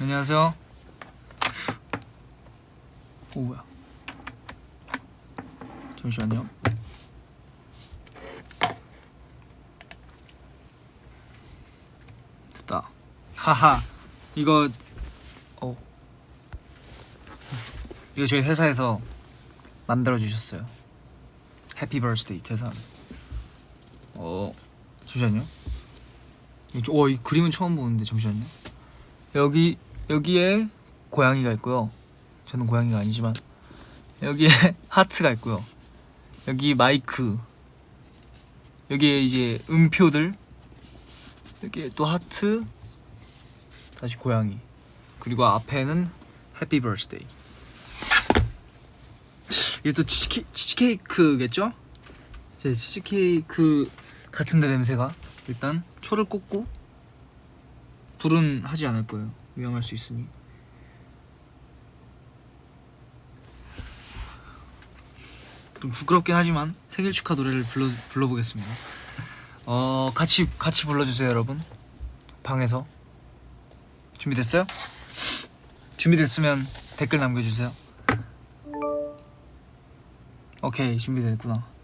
안녕하세요. 오 뭐야? 잠시만요. 됐다. 하하. 이거 어. 이거 저희 회사에서 만들어 주셨어요. 해피 버스데이 대상. 어. 잠시만요. 이- 와, 이 그림은 처음 보는데 잠시만요. 여기 여기에 고양이가 있고요. 저는 고양이가 아니지만 여기에 하트가 있고요. 여기 마이크. 여기에 이제 음표들. 여기에 또 하트. 다시 고양이. 그리고 앞에는 해피 버스데이. 이게 또 치즈케, 치즈케이크겠죠? 제 치즈케이크 같은데 냄새가 일단 초를 꽂고 불은 하지 않을 거예요. 위험할 수 있으니. 좀 부끄럽긴 하지만 생일 축하 노래를 불러 불러보겠습니다. 어 같이 같이 불러주세요, 여러분. 방에서 준비됐어요? 준비됐으면 댓글 남겨주세요. 오케이 준비됐구나.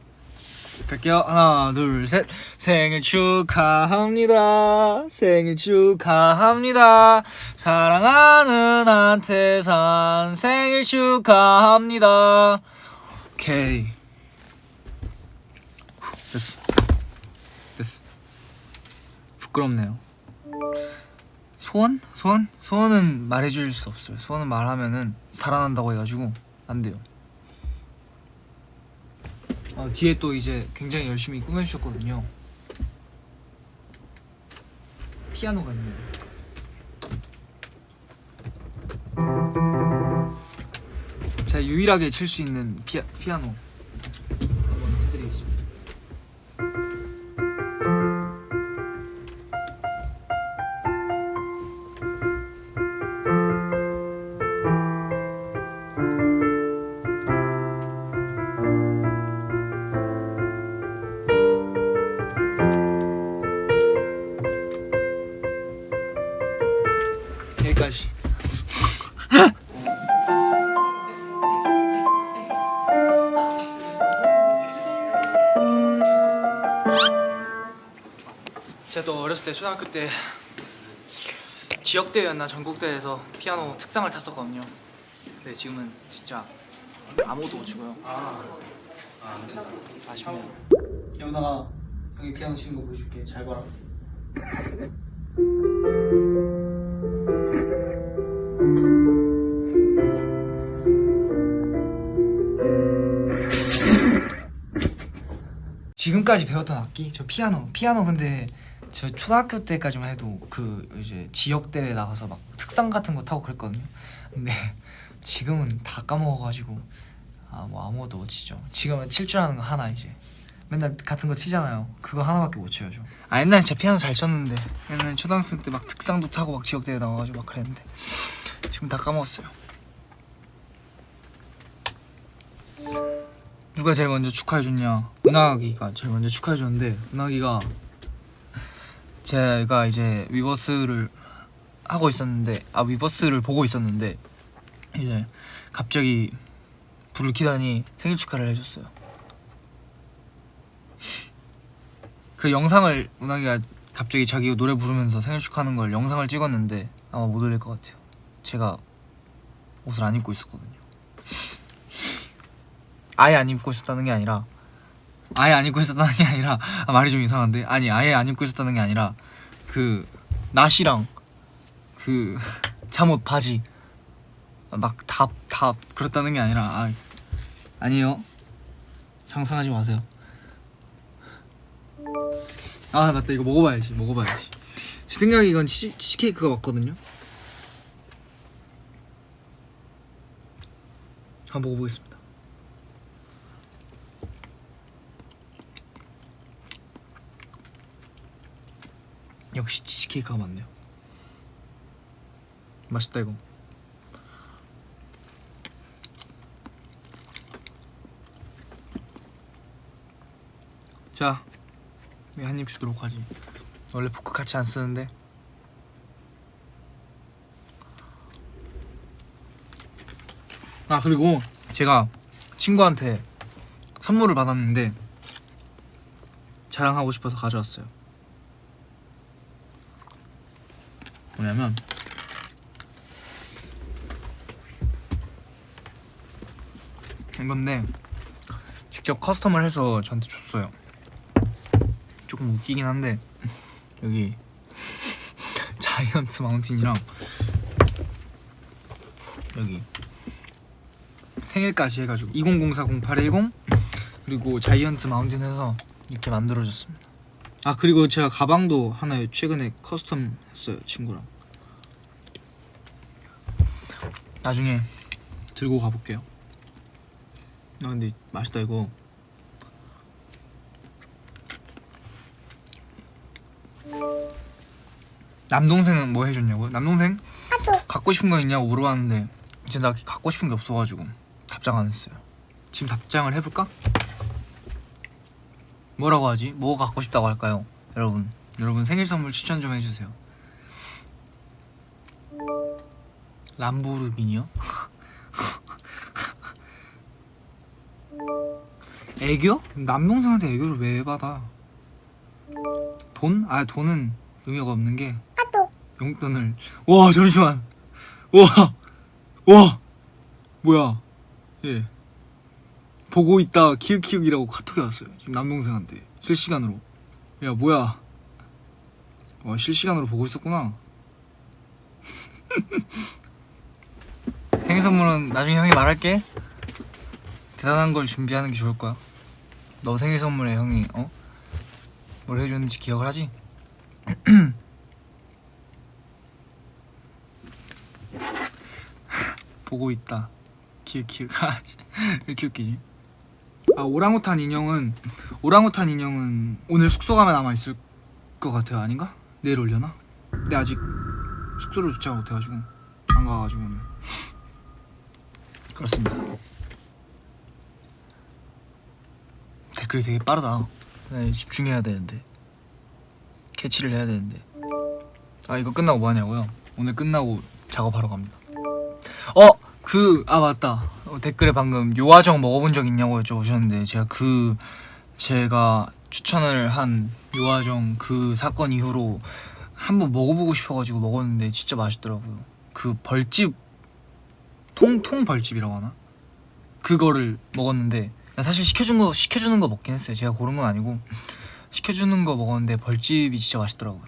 갈게요. 하나, 둘, 셋. 생일 축하합니다. 생일 축하합니다. 사랑하는 한태산 생일 축하합니다. 오케이. 후, 됐어. 됐어. 부끄럽네요. 소원? 소원? 소원은 말해줄 수 없어요. 소원은 말하면은 달아난다고 해가지고 안 돼요. 어, 뒤에 또 이제 굉장히 열심히 꾸며주셨거든요. 피아노가 있네요. 제가 유일하게 칠 수 있는 피아, 피아노 초등학교 때 지역 대회였나 전국 대회에서 피아노 특상을 탔었거든요. 근데 지금은 진짜 아무도 못 치고요. 아쉽네요. 여기다가 형이 피아노 치는 거 보여줄게. 잘 봐라. 지금까지 배웠던 악기 저 피아노 피아노 근데 저 초등학교 때까지만 해도 그 이제 지역 대회 나가서 막 특상 같은 거 타고 그랬거든요. 근데 지금은 다 까먹어가지고 아 뭐 아무것도 못 치죠. 지금은 칠 줄 아는 거 하나 이제. 맨날 같은 거 치잖아요. 그거 하나밖에 못 쳐요 저 아 옛날에 진짜 피아노 잘 쳤는데 옛날에 초등학생 때 막 특상도 타고 막 지역 대회 나가가지고 막 그랬는데 지금 다 까먹었어요. 누가 제일 먼저 축하해줬냐? 은하기가 제일 먼저 축하해줬는데 은하기가 제가 이제 위버스를 하고 있었는데 아 위버스를 보고 있었는데 이제 갑자기 불을 켜다니 생일 축하를 해줬어요. 그 영상을 은하기가 갑자기 자기 노래 부르면서 생일 축하하는 걸 영상을 찍었는데 아마 못 올릴 것 같아요. 제가 옷을 안 입고 있었거든요. 아예 안 입고 있었다는 게 아니라 아예 안 입고 있었다는 게 아니라 아, 말이 좀 이상한데? 아니 아예 안 입고 있었다는 게 아니라 그 나시랑 그 잠옷 바지 막 다 다 그렇다는 게 아니라 아, 아니에요. 상상하지 마세요. 아 맞다 이거 먹어봐야지 먹어봐야지. 제 생각에 이건 치, 치즈케이크가 맞거든요. 한번 먹어보겠습니다 역시 치즈케이크가 맞네요. 맛있다 이거. 자, 한입 주도록 하지. 원래 포크 같이 안 쓰는데. 아 그리고 제가 친구한테 선물을 받았는데 자랑하고 싶어서 가져왔어요. 뭐냐면 이건데 직접 커스텀을 해서 저한테 줬어요. 조금 웃기긴 한데 여기 자이언트 마운틴이랑 여기 생일까지 해가지고 2004-0810 그리고 자이언트 마운틴 해서 이렇게 만들어줬습니다. 아 그리고 제가 가방도 하나 최근에 커스텀 했어요 친구랑. 나중에 들고 가볼게요. 아 근데 맛있다 이거. 남동생은 뭐 해줬냐고요? 남동생? 갖고 싶은 거 있냐고 물어봤는데 이제 나 갖고 싶은 게 없어가지고 답장 안 했어요. 지금 답장을 해볼까? 뭐라고 하지? 뭐 갖고 싶다고 할까요? 여러분, 여러분 생일 선물 추천 좀 해주세요. 람보르기니요? 애교? 남동생한테 애교를 왜 받아? 돈? 아 돈은 의미가 없는 게 용돈을 와 잠시만 와와 뭐야 예 보고 있다 키읔키읔이라고 카톡이 왔어요 지금 남동생한테 실시간으로 야 뭐야 와 실시간으로 보고 있었구나 생일 선물은 나중에 형이 말할게 대단한 걸 준비하는 게 좋을 거야 너 생일 선물에 형이 어? 뭘 해줬는지 기억을 하지? 보고 있다. 키읔키읔. 아, 왜 웃기지? 아 오랑우탄 인형은 오랑우탄 인형은 오늘 숙소 가면 아마 있을 것 같아요. 아닌가? 내일 올려나? 근데 아직 숙소를 도착 못해가지고 안 가가지고 오늘. 그렇습니다. 댓글이 되게 빠르다. 네, 집중해야 되는데 캐치를 해야 되는데. 아 이거 끝나고 뭐 하냐고요? 오늘 끝나고 작업하러 갑니다. 어, 그, 아, 맞다. 어, 댓글에 방금 요아정 먹어본 적 있냐고 여쭤보셨는데, 제가 그, 제가 추천을 한 요아정 그 사건 이후로 한번 먹어보고 싶어가지고 먹었는데, 진짜 맛있더라고요. 그 벌집, 통, 통 벌집이라고 하나? 그거를 먹었는데, 사실 시켜준 거, 시켜주는 거 먹긴 했어요. 제가 고른 건 아니고, 시켜주는 거 먹었는데, 벌집이 진짜 맛있더라고요.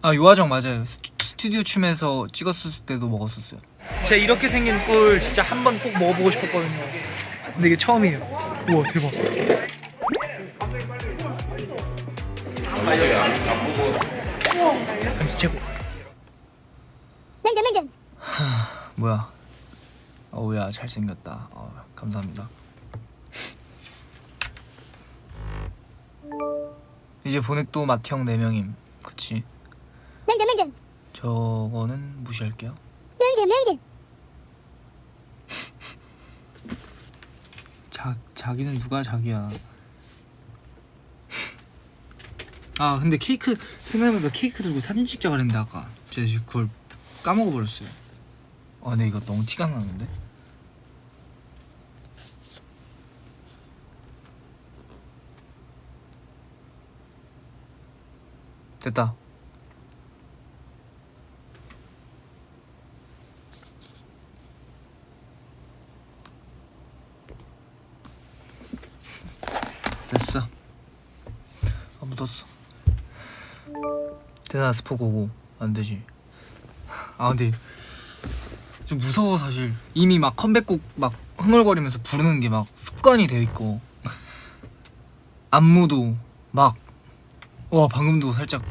아, 요아정 맞아요. 스- 스튜디오 춤에서 찍었을 때도 먹었었어요. 제가 이렇게 생긴 꿀 진짜 한 번 꼭 먹어보고 싶었거든요. 근데 이게 처음이에요. 우와 대박. 감시 최고. 면접 면접 뭐야? 어우야 잘생겼다. 어, 감사합니다. 이제 보넥도 마티형 4명임. 그치? 면접 면접 저거는 무시할게요. 면접 자 자기는 누가 자기야? 아 근데 케이크 생각해보니까 케이크 들고 사진 찍자 그랬는데 아까 제가 지금 그걸 까먹어 버렸어요. 아 근데 이거 너무 티가 나는데? 됐다. 됐어. 아 묻었어. 스포 고고 안 되지. 아 근데 좀 무서워 사실. 이미 막 컴백곡 막 흥얼거리면서 부르는 게 막 습관이 되어 있고 안무도 막 와 방금도 살짝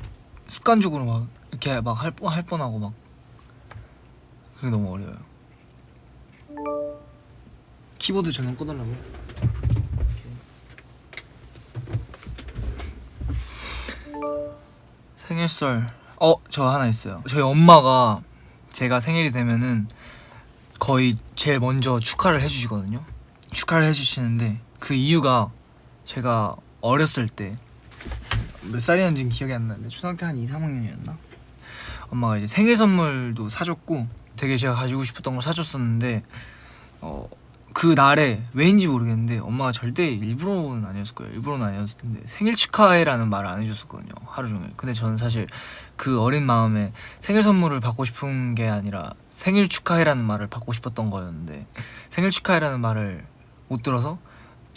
습관적으로 막 이렇게 막할뻔할 뻔하고 막 그게 너무 어려워요. 키보드 전원 꺼달라고. 생일설. 어저 하나 있어요. 저희 엄마가 제가 생일이 되면은 거의 제일 먼저 축하를 해주시거든요. 축하를 해주시는데 그 이유가 제가 어렸을 때 몇 살이었는지 기억이 안 나는데 초등학교 한 2, 3학년이었나? 엄마가 이제 생일 선물도 사줬고 되게 제가 가지고 싶었던 걸 사줬었는데 어, 그 날에 왜인지 모르겠는데 엄마가 절대 일부러는 아니었을 거예요. 일부러는 아니었을 텐데 생일 축하해라는 말을 안 해줬었거든요. 하루 종일. 근데 저는 사실 그 어린 마음에 생일 선물을 받고 싶은 게 아니라 생일 축하해라는 말을 받고 싶었던 거였는데 생일 축하해라는 말을 못 들어서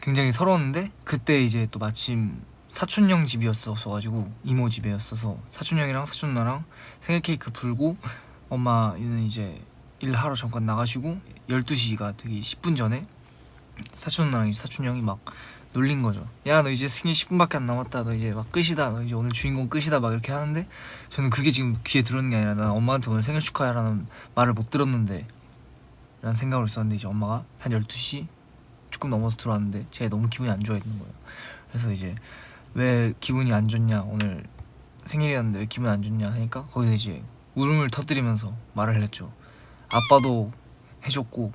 굉장히 서러웠는데 그때 이제 또 마침 사촌 형 집이었어 가지고 이모 집이었어서 사촌 형이랑 사촌 누나랑 생일 케이크 불고 엄마는 이제 일하러 잠깐 나가시고 12시가 되기 10분 전에 사촌 누나랑 사촌 형이 막 놀린 거죠. 야 너 이제 생일 10분밖에 안 남았다. 너 이제 막 끝이다. 너 이제 오늘 주인공 끝이다. 막 이렇게 하는데 저는 그게 지금 귀에 들어오는 게 아니라 난 엄마한테 오늘 생일 축하해라는 말을 못 들었는데 라는 생각을 했었는데 이제 엄마가 한 12시 조금 넘어서 들어왔는데 제가 너무 기분이 안 좋아했는 거예요. 그래서 이제 왜 기분이 안 좋냐 오늘 생일이었는데 왜 기분 안 좋냐 하니까 거기서 이제 울음을 터뜨리면서 말을 했죠. 아빠도 해줬고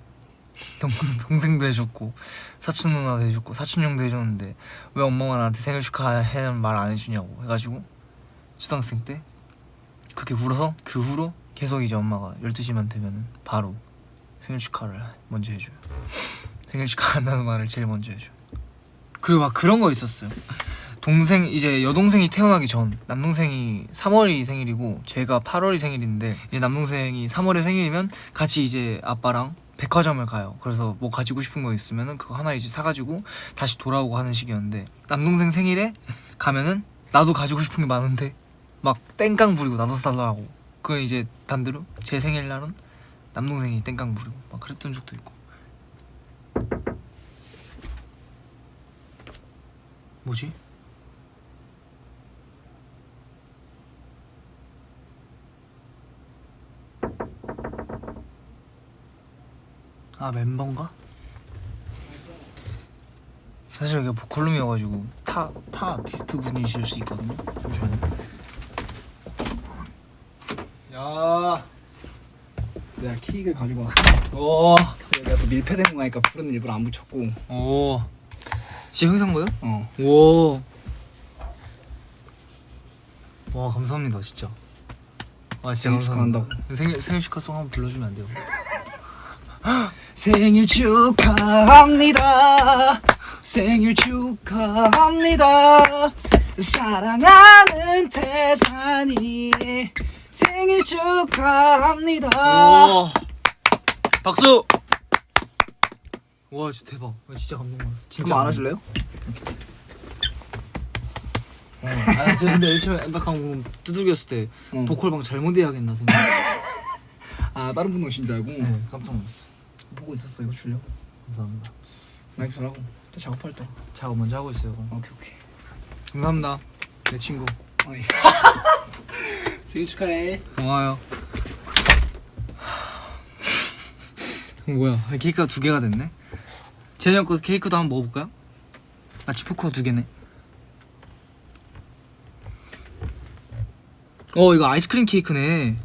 동, 동생도 해줬고 사촌 누나도 해줬고 사촌 형도 해줬는데 왜 엄마가 나한테 생일 축하해는 말 안 해주냐고 해가지고 초등학생 때 그렇게 울어서 그 후로 계속 이제 엄마가 12시만 되면은 바로 생일 축하를 먼저 해줘요. 생일 축하한다는 말을 제일 먼저 해줘요. 그리고 막 그런 거 있었어요 동생 이제 여동생이 태어나기 전 남동생이 3월이 생일이고 제가 8월이 생일인데 이제 남동생이 3월에 생일이면 같이 이제 아빠랑 백화점을 가요. 그래서 뭐 가지고 싶은 거 있으면은 그거 하나 이제 사가지고 다시 돌아오고 하는 식이었는데 남동생 생일에 가면은 나도 가지고 싶은 게 많은데 막 땡깡 부리고 나도 사달라고. 그 이제 반대로 제 생일날은 남동생이 땡깡 부리고 막 그랬던 적도 있고. 뭐지? 아 멤버인가? 사실 이게 보컬룸이어가지고 타, 타 아티스트 분이실 수 있거든요 잠시만요 야 내가 킥을 가지고 왔어. 오, 내가 또 밀폐된 거니까 불은 일부러 안 붙였고. 오. 진짜 형산 거요? 어. 오. 와 감사합니다 진짜. 아 진짜 생일 감사합니다. 축하한다고. 생일 생일 축하송 한번 불러주면 안 돼요? 생일 축하합니다. 생일 축하합니다. 사랑하는 태산이 생일 축하합니다. 오. 박수. 와 진짜 대박. 와, 진짜 감동받았어. 진짜 좀 안아줄래요? 어. 아, 저 근데 처음에 엠박한 두들겼을 때 어. 보컬방 잘못 해야겠나 생각. 아 다른 분 오신 줄 알고 네, 깜짝 놀랐어. 보고 있었어 이거 줄려? 감사합니다. 마이크 전하고 또 작업할 때. 작업 먼저 하고 있어요. 그럼. 오케이 오케이. 감사합니다. 내 친구. 어이. 생일 축하해. 고마워요. 뭐야? 케이크가 두 개가 됐네. 제니 형거 케이크도 한번 먹어볼까요? 마치 포크가 두 개네. 어 이거 아이스크림 케이크네.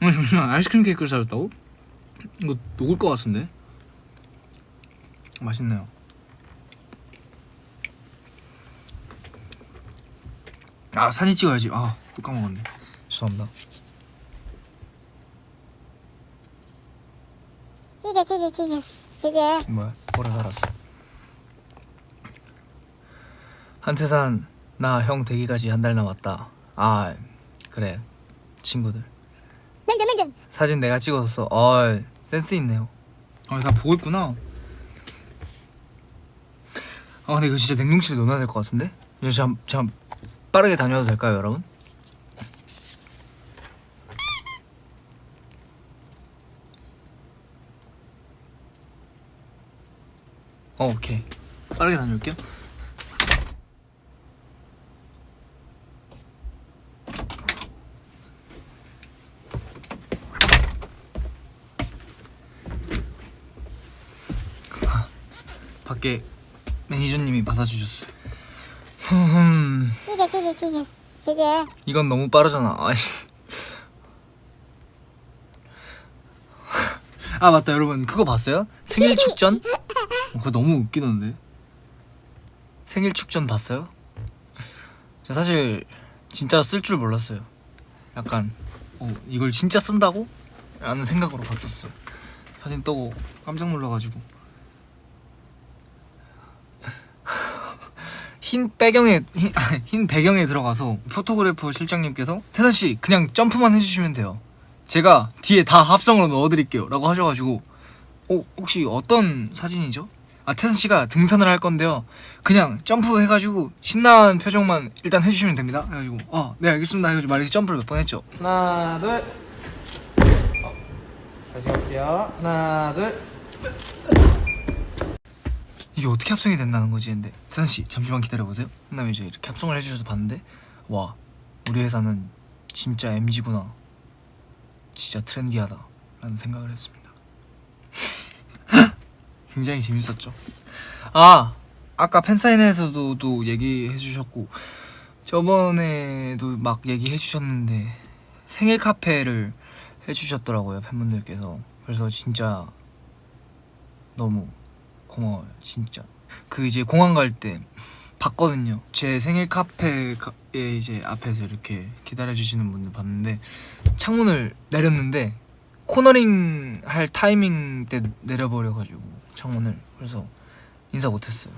어 잠시만 아이스크림 케이크를 사줬다고? 이거 녹을 것 같은데? 맛있네요. 아 사진 찍어야지. 아또 까먹었네. 죄송합니다. 치즈 치즈 치즈 치즈 뭐야? 오래 살았어. 한태산 나 형 되기까지 한 달 남았다. 아 그래 친구들 사진 내가 찍어줬어. 어 센스 있네요. 아 다 보고 있구나. 아 근데 이거 진짜 냉동실에 넣어놔야 될 것 같은데? 잠, 잠 빠르게 다녀도 될까요 여러분? 어 오케이 빠르게 다녀올게요. 밖에 매니저님이 받아주셨어요. 흠, 치즈 치즈 치즈 치즈 이건 너무 빠르잖아. 아이씨. 아 맞다 여러분 그거 봤어요? 생일 축전? 어, 그거 너무 웃기던데. 생일 축전 봤어요? 저 사실 진짜 쓸 줄 몰랐어요. 약간 어, 이걸 진짜 쓴다고? 라는 생각으로 봤었어요. 사진 떠고 깜짝 놀라가지고 흰 배경에 흰, 아, 흰 배경에 들어가서 포토그래퍼 실장님께서 태산 씨 그냥 점프만 해주시면 돼요. 제가 뒤에 다 합성으로 넣어드릴게요.라고 하셔가지고 어 혹시 어떤 사진이죠? 아 태산 씨가 등산을 할 건데요. 그냥 점프 해가지고 신나는 표정만 일단 해주시면 됩니다. 해가지고 어네 알겠습니다. 해가지고 막 이렇게 점프를 몇 번 했죠. 하나 둘. 어, 다시 갈게요. 하나 둘. 이게 어떻게 합성이 된다는 거지 근데 태산 씨 잠시만 기다려 보세요. 그다음에 이제 이렇게 합성을 해주셔서 봤는데 와 우리 회사는 진짜 MG구나. 진짜 트렌디하다 라는 생각을 했습니다. 굉장히 재밌었죠. 아 아까 팬사인회에서도 또 얘기해 주셨고 저번에도 막 얘기해 주셨는데 생일 카페를 해 주셨더라고요 팬분들께서 그래서 진짜 너무 고마워요 진짜. 그 이제 공항 갈 때 봤거든요. 제 생일 카페에 이제 앞에서 이렇게 기다려 주시는 분들 봤는데 창문을 내렸는데 코너링 할 타이밍 때 내려버려가지고 창문을. 그래서 인사 못했어요.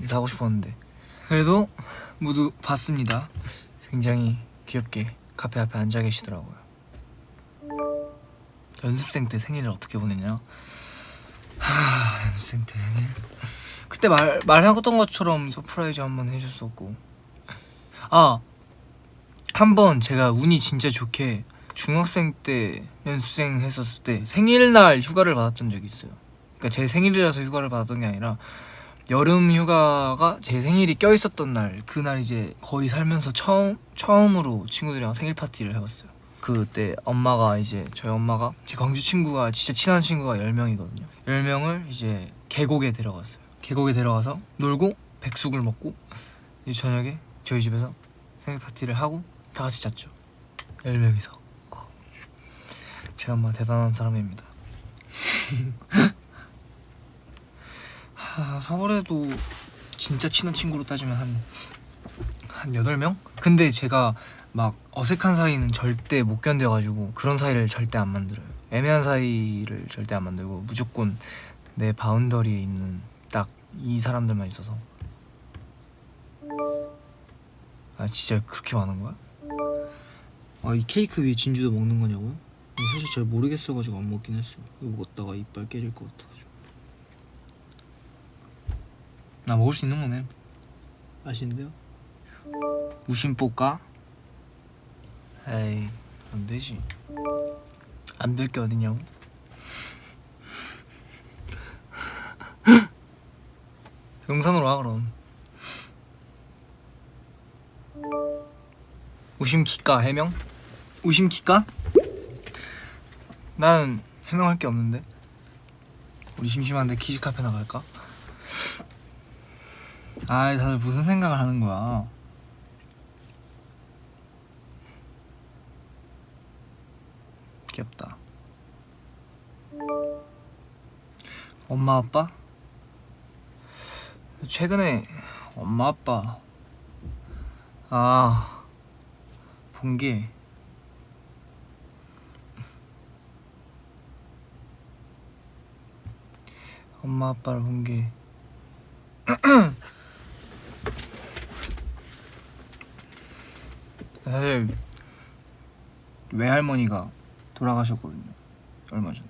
인사하고 싶었는데. 그래도 모두 봤습니다. 굉장히 귀엽게 카페 앞에 앉아 계시더라고요. 연습생 때 생일을 어떻게 보냈냐 하 연습생 때 그때 말, 말하던 것처럼 서프라이즈 한번 해줬었고 아 한 번 제가 운이 진짜 좋게 중학생 때 연습생 했었을 때 생일날 휴가를 받았던 적이 있어요. 그러니까 제 생일이라서 휴가를 받았던 게 아니라 여름 휴가가 제 생일이 껴 있었던 날 그날 이제 거의 살면서 처음 처음으로 친구들이랑 생일 파티를 해봤어요. 그때 엄마가 이제 저희 엄마가 제 광주 친구가 진짜 친한 친구가 10명이거든요. 10명을 이제 계곡에 데려갔어요. 계곡에 데려가서 놀고 백숙을 먹고 이제 저녁에 저희 집에서 생일 파티를 하고 다 같이 잤죠. 10명이서. 제 엄마 대단한 사람입니다. 하, 서울에도 진짜 친한 친구로 따지면 한, 한 8명? 근데 제가 막 어색한 사이는 절대 못 견뎌가지고 그런 사이를 절대 안 만들어요. 애매한 사이를 절대 안 만들고 무조건 내 바운더리에 있는 딱 이 사람들만 있어서 아 진짜 그렇게 많은 거야? 아 이 케이크 위에 진주도 먹는 거냐고요? 사실 잘 모르겠어가지고 안 먹긴 했어. 이거 먹었다가 이빨 깨질 것 같아가지고. 나 먹을 수 있는 거네. 맛있는데요? 우심 볶아? 에이 안 되지. 안 될 게 어딨냐고? 영상으로 와 그럼. 우심 기가 해명? 우심 기가? 나는 해명할 게 없는데 우리 심심한데 키즈 카페 나 갈까? 아이 다들 무슨 생각을 하는 거야 귀엽다 엄마 아빠? 최근에 엄마 아빠 아 본 게 엄마 아빠를 본 게 사실 외할머니가 돌아가셨거든요. 얼마 전에.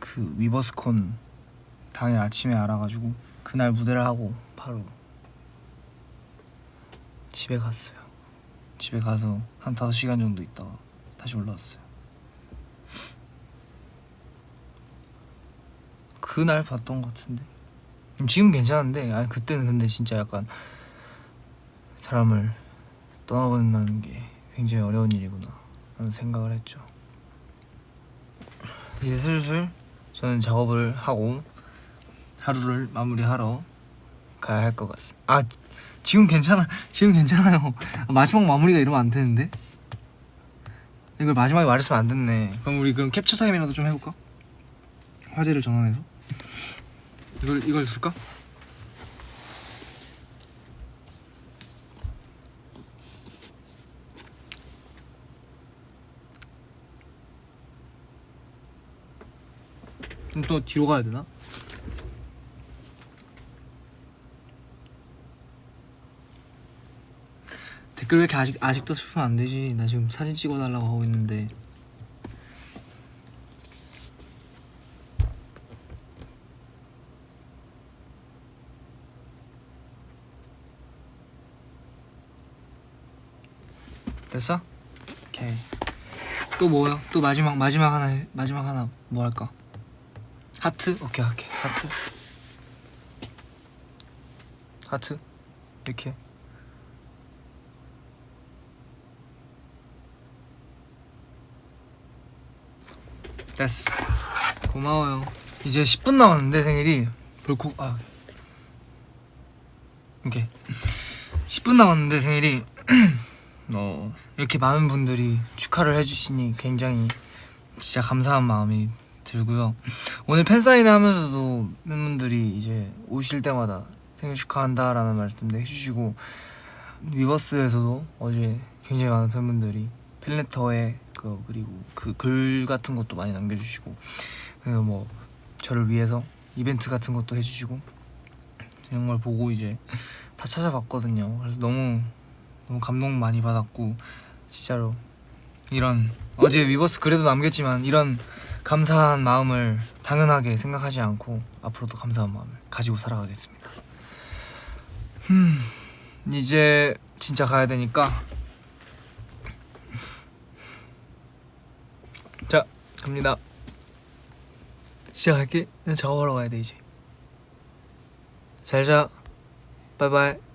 그 위버스콘 당일 아침에 알아가지고 그날 무대를 하고 바로 집에 갔어요. 집에 가서 한 5시간 정도 있다가 다시 올라왔어요. 그날 봤던 것 같은데. 음, 지금 괜찮은데? 아니 그때는 근데 진짜 약간 사람을 떠나보낸다는 게 굉장히 어려운 일이구나 라는 생각을 했죠. 이제 슬슬 저는 작업을 하고 하루를 마무리하러 가야 할 것 같습니다. 아 지금 괜찮아 지금 괜찮아요. 마지막 마무리가 이러면 안 되는데? 이걸 마지막에 말했으면 안 됐네. 그럼 우리 그럼 캡처 타임이라도 좀 해볼까? 화제를 전환해서? 이걸 이걸 쓸까? 그럼 또 뒤로 가야 되나? 댓글 왜 이렇게 아직 아직도 슬프면 안 되지? 나 지금 사진 찍어달라고 하고 있는데. 됐어? 오케이. 또 뭐요? 또 마지막 마지막 하나 해- 마지막 하나 뭐 할까? 하트? 오케이 오케이 하트. 하트 이렇게. 됐어. 고마워요. 이제 10분 남았는데 생일이 불콕 아 오케이. 10분 남았는데 생일이 어, 이렇게 많은 분들이 축하를 해주시니 굉장히 진짜 감사한 마음이 들고요. 오늘 팬사인회 하면서도 팬분들이 이제 오실 때마다 생일 축하한다라는 말씀도 해주시고 위버스에서도 어제 굉장히 많은 팬분들이 팬레터에 그 그리고 그 글 같은 것도 많이 남겨주시고 그리고 뭐 저를 위해서 이벤트 같은 것도 해주시고 이런 걸 보고 이제 다 찾아봤거든요. 그래서 너무 너무 감동 많이 받았고 진짜로 이런 어제 위버스 글에도 남겼지만 이런 감사한 마음을 당연하게 생각하지 않고 앞으로도 감사한 마음을 가지고 살아가겠습니다. 음 이제 진짜 가야 되니까 자 갑니다. 시작할게. 나 작업하러 가야 돼 이제. 잘 자. 바이바이.